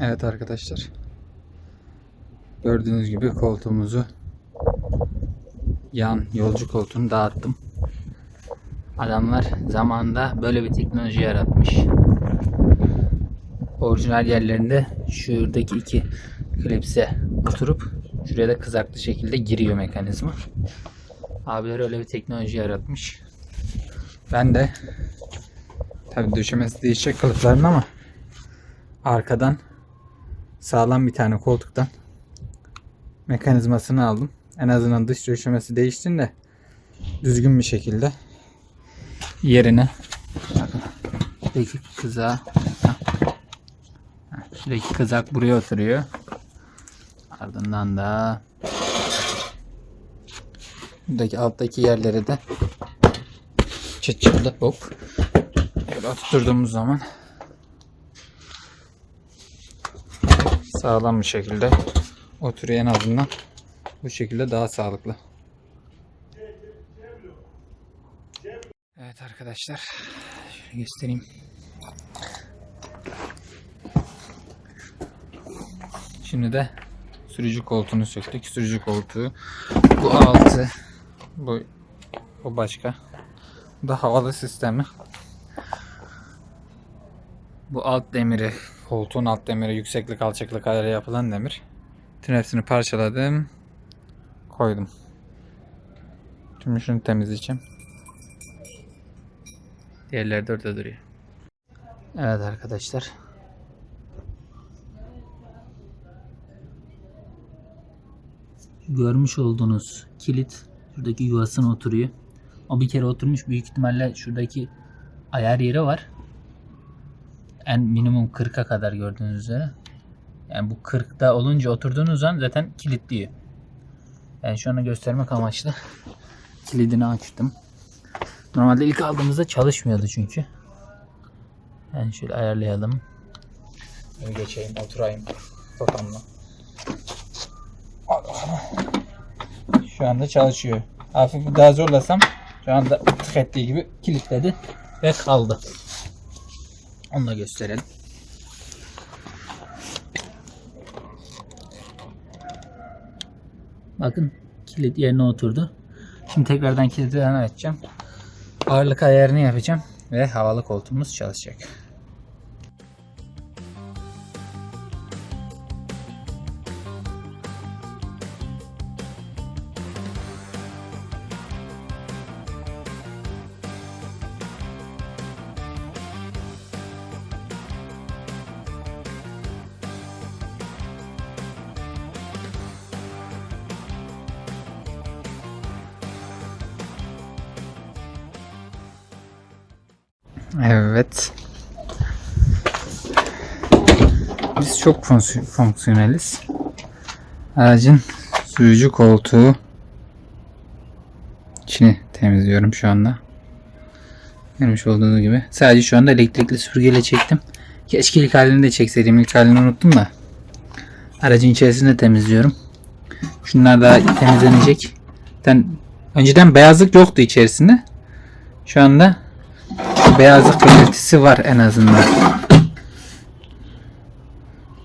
Evet arkadaşlar. Gördüğünüz gibi koltuğumuzu yan yolcu koltuğunu dağıttım. Adamlar zamanında böyle bir teknoloji yaratmış. Orijinal yerlerinde şuradaki iki klipse oturup şuraya kızaklı şekilde giriyor mekanizma. Abiler öyle bir teknoloji yaratmış. Ben de tabi döşemesi değişecek kılıfların ama arkadan sağlam bir tane koltuktan mekanizmasını aldım. En azından dış döşemesi değiştin de düzgün bir şekilde yerine bakın şuradaki Heh, şuradaki kızak buraya oturuyor. Ardından da buradaki alttaki yerlere de çıt çıtlı hop böyle oturttuğumuz zaman sağlam bir şekilde oturuyor en azından. Bu şekilde daha sağlıklı. Evet arkadaşlar. Şöyle göstereyim. Şimdi de sürücü koltuğunu söktük. Sürücü koltuğu. Bu altı. Bu, bu başka. Bu da havalı sistemi. Bu alt demiri, koltuğun alt demiri yükseklik alçaklık ayarı yapılan demir. Bütün hepsini parçaladım. Koydum. Şimdi şunu temizleyeceğim. Diğerleri de orada duruyor. Evet arkadaşlar. Görmüş olduğunuz kilit şuradaki yuvasına oturuyor. O bir kere oturmuş büyük ihtimalle şuradaki ayar yeri var. En minimum 40'a kadar gördüğünüz üzere. Yani bu 40'da olunca oturduğunuz zaman zaten kilitliyor. Yani şu an göstermek amaçlı kilidini açtım. Normalde ilk aldığımızda çalışmıyordu çünkü. Yani şöyle ayarlayalım. Geçeyim, oturayım. Totamla. Şu anda çalışıyor. Hafif daha zorlasam şu anda tık ettiği gibi kilitledi ve kaldı. Onu da gösterelim. Bakın kilit yerine oturdu. Şimdi tekrardan kilidini açacağım. Ağırlık ayarını yapacağım ve havalı koltuğumuz çalışacak. Evet. Biz çok fonksi- fonksiyoneliz. Aracın sürücü koltuğu içini temizliyorum şu anda. Görmüş olduğunuz gibi. Sadece şu anda elektrikli süpürgeyle çektim. Keşke ilk halini de çekseydim. İlk halini unuttum da. Aracın içerisini de temizliyorum. Şunlar daha temizlenecek. Zaten önceden beyazlık yoktu içerisinde. Şu anda beyazlık belirtisi var en azından.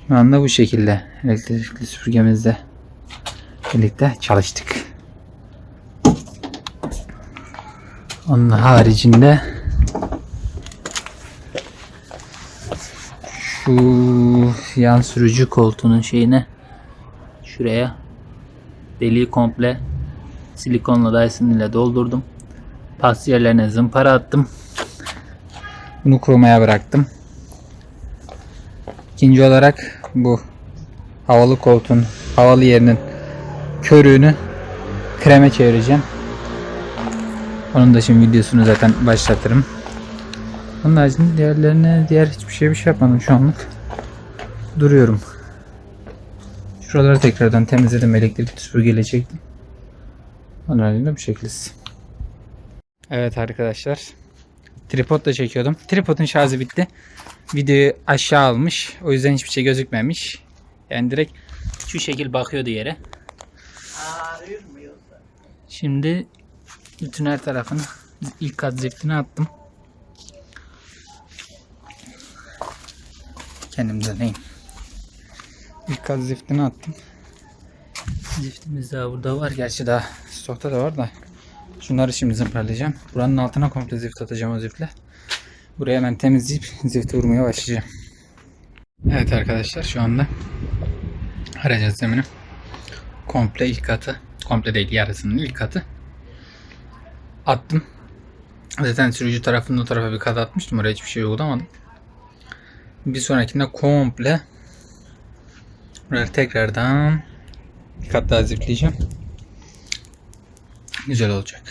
Şu anda bu şekilde elektrikli süpürgemizle birlikte çalıştık. Onun haricinde Şu yan sürücü koltuğunun şeyine şuraya deliği komple silikonla Dyson ile doldurdum. Pas yerlerine zımpara attım. Bunu kurumaya bıraktım. İkinci olarak bu havalı koltuğun havalı yerinin körüğünü kreme çevireceğim. Onun da şimdi videosunu zaten başlatırım. Onun haricinde diğerlerine diğer hiçbir şey bir şey yapmadım şu anlık. Duruyorum. Şuraları tekrardan temizledim. Elektrikli süpürgeyle çektim. Onun haricinde bu şekilde. Evet arkadaşlar. Tripodla çekiyordum. Tripodun şarjı bitti. Videoyu aşağı almış. O yüzden hiçbir şey gözükmemiş. Yani direkt Şu şekil bakıyordu yere. Şimdi bütün her tarafını ilk kat ziftini attım. Kendim deneyim. İlk kaz ziftini attım. Ziftimiz daha burada var. Gerçi daha stokta da var da. Şunları şimdi zımparlayacağım. Buranın altına komple zift atacağım o ziftle. Buraya hemen temizleyip zifti vurmaya başlayacağım. Evet arkadaşlar şu anda aracın zemini komple ilk katı komple değil yarısının ilk katı attım. Zaten sürücü tarafının o tarafa bir kat atmıştım. Oraya hiçbir şey uygulamadım. Bir sonrakinde komple buraya tekrardan bir kat daha ziftleyeceğim. Güzel olacak.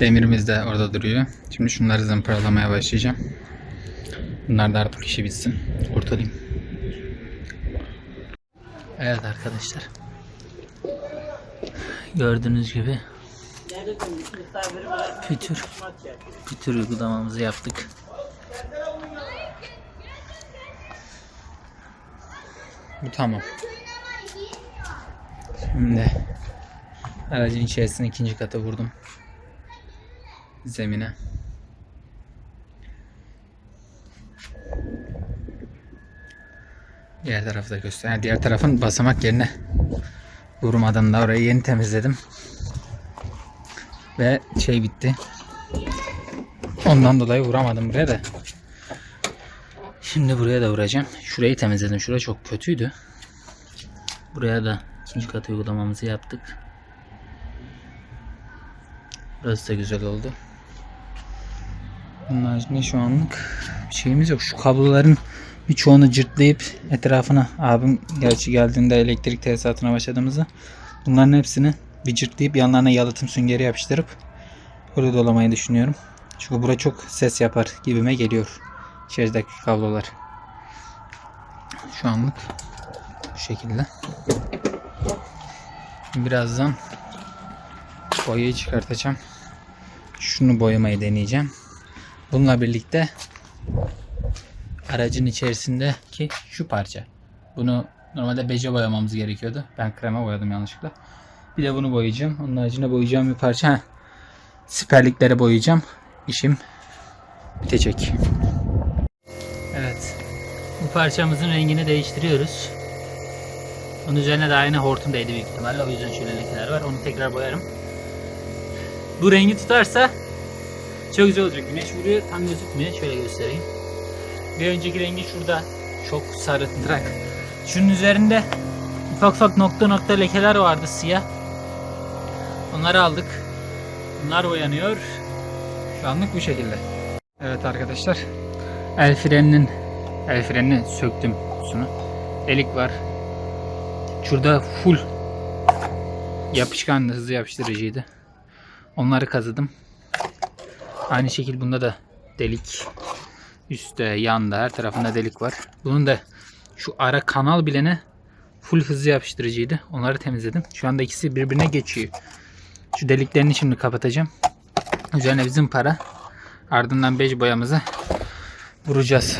Demirimiz de orada duruyor. Şimdi şunları zımparalamaya başlayacağım. Bunlar da artık işi bitsin. Ortalayayım. Evet arkadaşlar. Gördüğünüz gibi pütür pütür uygulamamızı yaptık. Bu tamam. Şimdi aracın içerisine ikinci kata vurdum. Zemine. Diğer tarafı da göster. Ha, Diğer tarafın basamak yerine vurmadan da orayı yeni temizledim. Ve şey bitti. Ondan dolayı vuramadım buraya da. Şimdi buraya da vuracağım. Şurayı temizledim. Şura çok kötüydü. Buraya da ikinci kat uygulamamızı yaptık. Burası da güzel oldu. Bunun haricinde şu anlık bir şeyimiz yok. Şu kabloların birçoğunu cırtlayıp etrafına abim gerçi geldiğinde elektrik tesisatına başladığımızda bunların hepsini bir cırtlayıp yanlarına yalıtım süngeri yapıştırıp öyle dolamayı düşünüyorum. Çünkü bura çok ses yapar gibime geliyor. İçerideki kablolar. Şu anlık bu şekilde. Birazdan boyayı çıkartacağım. Şunu boyamayı deneyeceğim. Bununla birlikte aracın içerisindeki şu parça. Bunu normalde beje boyamamız gerekiyordu. Ben krema boyadım yanlışlıkla. Bir de bunu boyayacağım. Onun haricinde boyayacağım bir parça. Heh. Siperliklere boyayacağım. İşim bitecek. Evet. Bu parçamızın rengini değiştiriyoruz. Onun üzerine de aynı hortum değdi büyük ihtimalle. O yüzden şöyle lekeler var. Onu tekrar boyarım. Bu rengi tutarsa çok güzel olacak. Güneş vuruyor tam gözükmüyor. Şöyle göstereyim. Bir önceki rengi şurada. Çok sarı tırak. Şunun üzerinde ufak ufak nokta nokta lekeler vardı siyah. Onları aldık. Bunlar boyanıyor. Şu anlık bu şekilde. Evet arkadaşlar. El freninin el frenini söktüm kutusunu. Delik var. Şurada full yapışkan hızlı yapıştırıcıydı. Onları kazıdım. Aynı şekilde bunda da delik. Üstte, yanda, her tarafında delik var. Bunun da şu ara kanal bilene full hızlı yapıştırıcıydı. Onları temizledim. Şu anda ikisi birbirine geçiyor. Şu deliklerini şimdi kapatacağım. Üzerine bizim para. Ardından bej boyamızı vuracağız.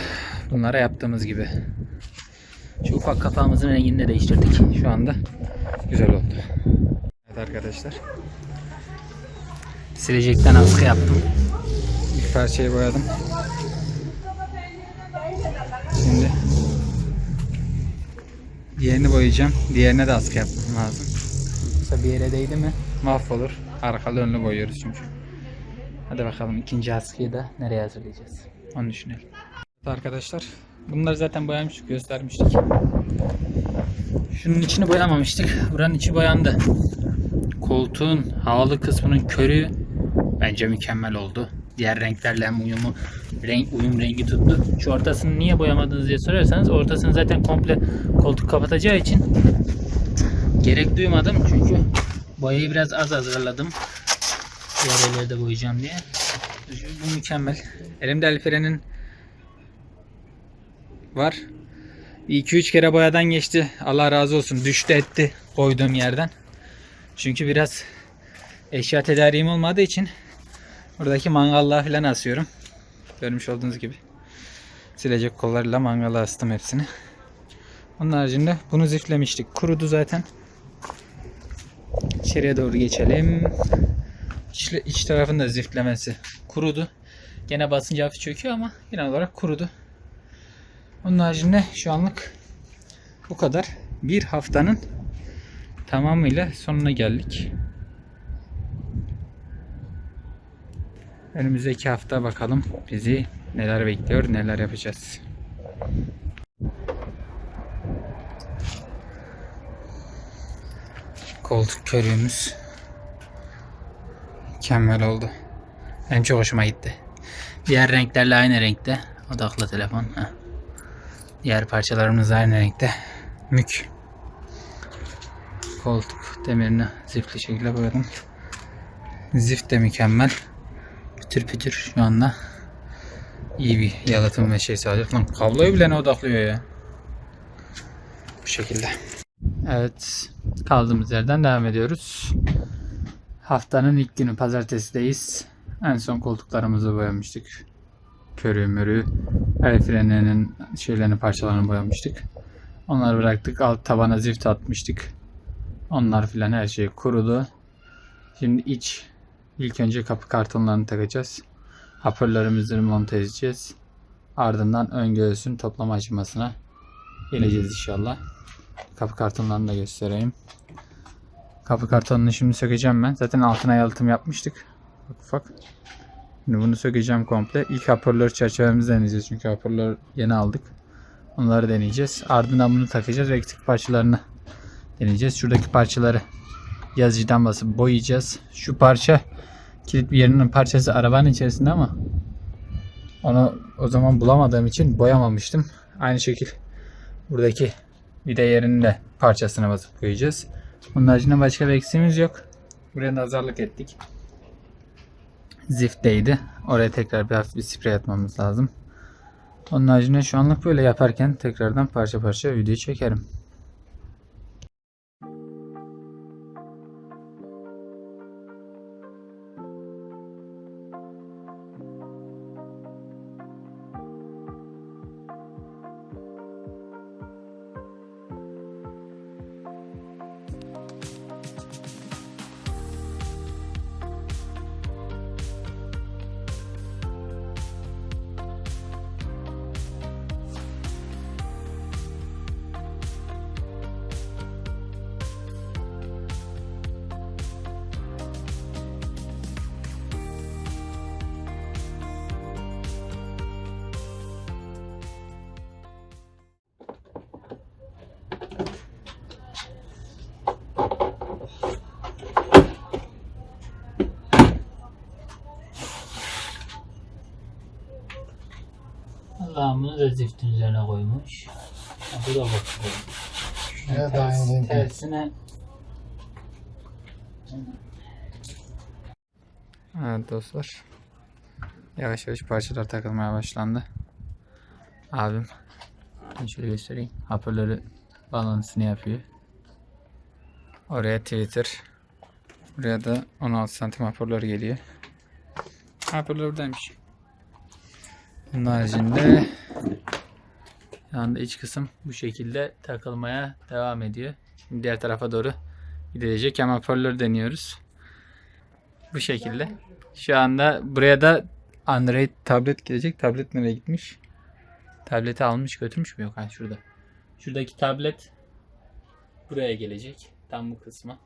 Bunlara yaptığımız gibi. Şu ufak kapağımızın rengini de değiştirdik. Şu anda güzel oldu. Evet arkadaşlar. Silecekten askı yaptım. Bir parçayı boyadım. Şimdi diğerini boyayacağım. Diğerine de askı yapmam lazım. Yoksa bir yere değdi mi mahvolur. Arkalı önlü boyuyoruz çünkü. Hadi bakalım ikinci askıyı da nereye hazırlayacağız? Onu düşünelim. Evet Arkadaşlar bunları zaten boyamıştık göstermiştik. Şunun içini boyamamıştık. Buranın içi boyandı. Koltuğun havalı kısmının körü bence mükemmel oldu. Diğer renklerle uyumu renk uyum rengi tuttu. Şu ortasını niye boyamadınız diye sorarsanız ortasını zaten komple koltuk kapatacağı için gerek duymadım çünkü boyayı biraz az hazırladım. Diğer yerleri de boyayacağım diye. Bu mükemmel. Elimde el frenin var. 2-3 kere boyadan geçti. Allah razı olsun. Düştü etti koyduğum yerden. Çünkü biraz eşya tedariğim olmadığı için buradaki mangallığa falan asıyorum. Görmüş olduğunuz gibi. Silecek kollarıyla mangala astım hepsini. Onun haricinde bunu ziflemiştik. Kurudu zaten. İçeriye doğru geçelim. İç, iç tarafın da ziftlemesi kurudu. Gene basınca hafif çöküyor ama genel olarak kurudu. Onun haricinde şu anlık bu kadar. Bir haftanın tamamıyla sonuna geldik. Önümüzdeki hafta bakalım bizi neler bekliyor, neler yapacağız. Koltuk körüğümüz mükemmel oldu. Benim çok hoşuma gitti. Diğer renklerle aynı renkte. Odaklı telefon. Heh. Diğer parçalarımız aynı renkte. Mük. Koltuk demirini zifli şekilde boyadım. Zift de mükemmel. Pütür pütür şu anda. İyi bir yalıtım ve şey sağlıyor. Lan kabloyu bile ne odaklıyor ya. Bu şekilde. Evet. Kaldığımız yerden devam ediyoruz. Haftanın ilk günü pazartesideyiz. En son koltuklarımızı boyamıştık. Körü mürü, el frenlerinin şeylerini parçalarını boyamıştık. Onları bıraktık. Alt tabana zift atmıştık. Onlar filan her şey kurudu. Şimdi iç ilk önce kapı kartonlarını takacağız. Hoparlörümüzü monte edeceğiz. Ardından ön göğsün toplama aşamasına geleceğiz inşallah. Kapı kartonlarını da göstereyim. Kapı kartonunu şimdi sökeceğim ben. Zaten altına yalıtım yapmıştık. Ufak ufak. Şimdi bunu sökeceğim komple. İlk hoparlör çerçevemizi deneyeceğiz. Çünkü hoparlör yeni aldık. Onları deneyeceğiz. Ardından bunu takacağız ve eksik parçalarını deneyeceğiz. Şuradaki parçaları yazıcıdan basıp boyayacağız. Şu parça kilit bir yerinin parçası arabanın içerisinde ama onu o zaman bulamadığım için boyamamıştım. Aynı şekil buradaki vida yerinin de parçasına basıp koyacağız. Bunun haricinde başka bir eksiğimiz yok. Buraya nazarlık ettik. Zift'teydi. Oraya tekrar bir hafif bir sprey atmamız lazım. Onun haricinde şu anlık böyle yaparken tekrardan parça parça video çekerim. Bunu da ziftin üzerine koymuş. Ha, bu da bakıyor. Evet, Ters- aynı. Tersine Evet dostlar. Yavaş yavaş parçalar takılmaya başlandı. Abim ben şöyle göstereyim. Hoparlörü balansını yapıyor. Oraya Twitter. Buraya da 16 santim hoparlör geliyor. Hoparlör buradaymış. Bunun haricinde şu anda iç kısım bu şekilde takılmaya devam ediyor. Şimdi diğer tarafa doğru gidecek ama hoparlör deniyoruz. Bu şekilde. Şu anda buraya da Android tablet gelecek. Tablet nereye gitmiş? Tableti almış götürmüş mü? Yok ha şurada. Şuradaki tablet buraya gelecek. Tam bu kısma.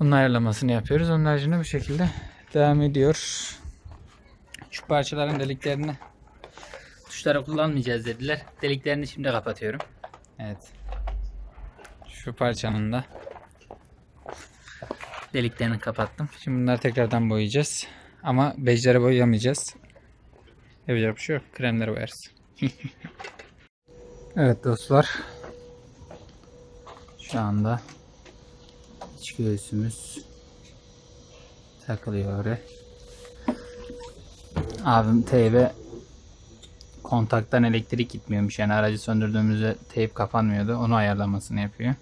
Onun ayarlamasını yapıyoruz. Onun haricinde bu şekilde devam ediyor. Şu parçaların deliklerini tuşlara kullanmayacağız dediler. Deliklerini şimdi kapatıyorum. Evet. Şu parçanın da deliklerini kapattım. Şimdi bunları tekrardan boyayacağız. Ama bejlere boyayamayacağız. Yapacak bir şey yok. Kremlere boyarız. evet dostlar. Şu anda iç göğsümüz takılıyor oraya. Abim teybe kontaktan elektrik gitmiyormuş. Yani aracı söndürdüğümüzde teyp kapanmıyordu. Onu ayarlamasını yapıyor.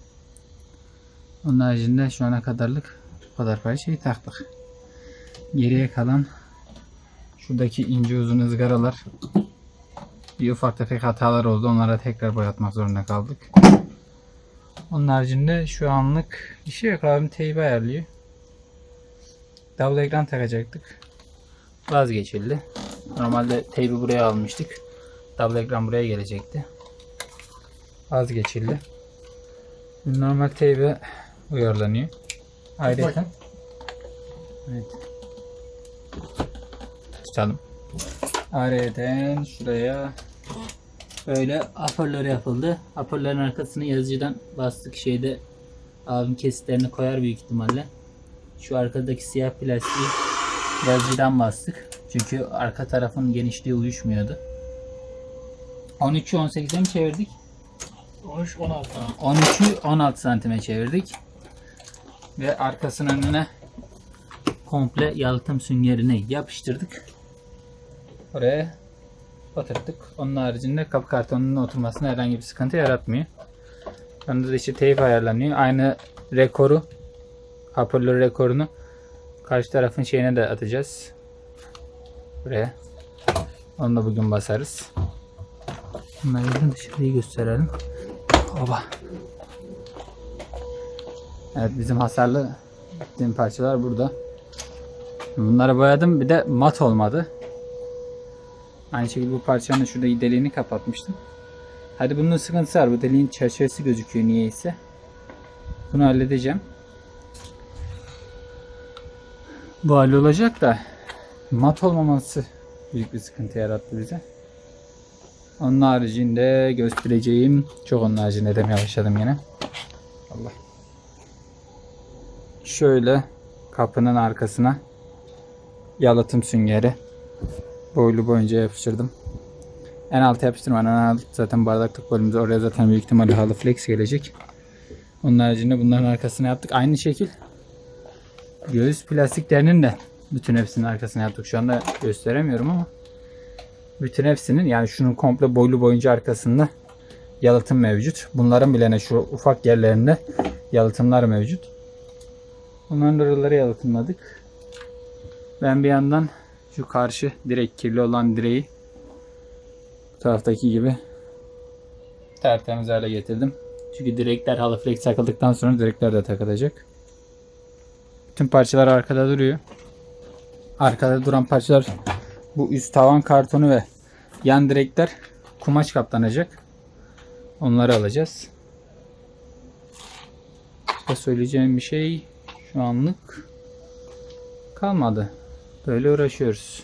Onun haricinde şu ana kadarlık bu kadar parçayı taktık. Geriye kalan şuradaki ince uzun ızgaralar bir ufak tefek hatalar oldu. Onlara tekrar boyatmak zorunda kaldık. Onun haricinde şu anlık bir şey yok. Abim teybi ayarlıyor. Double ekran takacaktık. Vazgeçildi. Normalde teybi buraya almıştık. Double ekran buraya gelecekti. Vazgeçildi. Şimdi normal teybi uyarlanıyor. Ayrıca Evet. Tutalım. Ayrıca şuraya böyle Hoparlör yapıldı. Hoparlörün arkasını yazıcıdan bastık şeyde abim kesitlerini koyar büyük ihtimalle. Şu arkadaki siyah plastiği yazıcıdan bastık. Çünkü arka tarafın genişliği uyuşmuyordu. 13'ü 18'e mi çevirdik? 13 16 tane. 13'ü 16 santime çevirdik. Ve arkasının önüne komple yalıtım süngerini yapıştırdık. Oraya oturttuk. Onun haricinde kapı kartonunun oturmasına herhangi bir sıkıntı yaratmıyor. Onda da işte teyp ayarlanıyor. Aynı rekoru, hoparlör rekorunu karşı tarafın şeyine de atacağız. Buraya. Onu da bugün basarız. Bunları dışarıyı gösterelim. Oba. Evet bizim hasarlı bittiğim parçalar burada. Bunları boyadım bir de mat olmadı. Aynı şekilde bu parçanın şurada deliğini kapatmıştım. Hadi bunun sıkıntısı var. Bu deliğin çerçevesi gözüküyor niyeyse. Bunu halledeceğim. Bu hallolacak da mat olmaması büyük bir sıkıntı yarattı bize. Onun haricinde göstereceğim çok onun haricinde demeye başladım yine. Allah. Şöyle kapının arkasına yalıtım süngeri boylu boyunca yapıştırdım. En alta yapıştırmadım. En alt zaten bardaklık bölümümüz oraya zaten büyük ihtimalle halı flex gelecek. Onun haricinde bunların arkasına yaptık. Aynı şekil göğüs plastiklerinin de bütün hepsinin arkasına yaptık. Şu anda gösteremiyorum ama bütün hepsinin yani şunun komple boylu boyunca arkasında yalıtım mevcut. Bunların bile ne şu ufak yerlerinde yalıtımlar mevcut. Bunların oraları yalıtımladık. Ben bir yandan şu karşı direk kirli olan direği bu taraftaki gibi tertemiz hale getirdim. Çünkü direkler halı flex takıldıktan sonra direkler de takılacak. Bütün parçalar arkada duruyor. Arkada duran parçalar bu üst tavan kartonu ve yan direkler kumaş kaplanacak. Onları alacağız. Başka söyleyeceğim bir şey şu anlık kalmadı. Böyle uğraşıyoruz.